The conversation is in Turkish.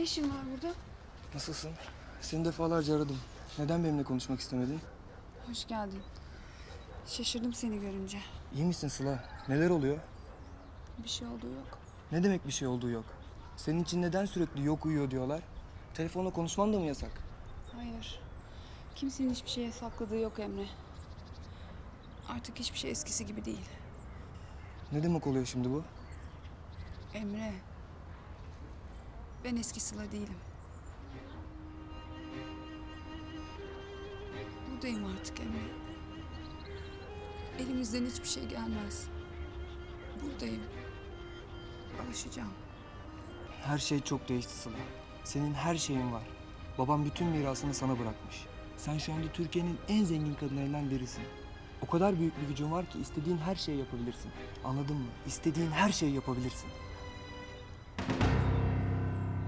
Ne işin var burada? Nasılsın? Seni defalarca aradım. Neden benimle konuşmak istemedin? Hoş geldin. Şaşırdım seni görünce. İyi misin Sıla? Neler oluyor? Bir şey olduğu yok. Ne demek bir şey olduğu yok? Senin için neden sürekli yok uyuyor diyorlar? Telefonla konuşman da mı yasak? Hayır. Kimsenin hiçbir şeye sakladığı yok Emre. Artık hiçbir şey eskisi gibi değil. Ne demek oluyor şimdi bu? Emre. Ben eski Sıla değilim. Buradayım artık Emre. Elimizden hiçbir şey gelmez. Buradayım. Alışacağım. Her şey çok değişti Sıla. Senin her şeyin var. Babam bütün mirasını sana bırakmış. Sen şu anda Türkiye'nin en zengin kadınlarından birisin. O kadar büyük bir gücün var ki istediğin her şeyi yapabilirsin. Anladın mı? İstediğin her şeyi yapabilirsin.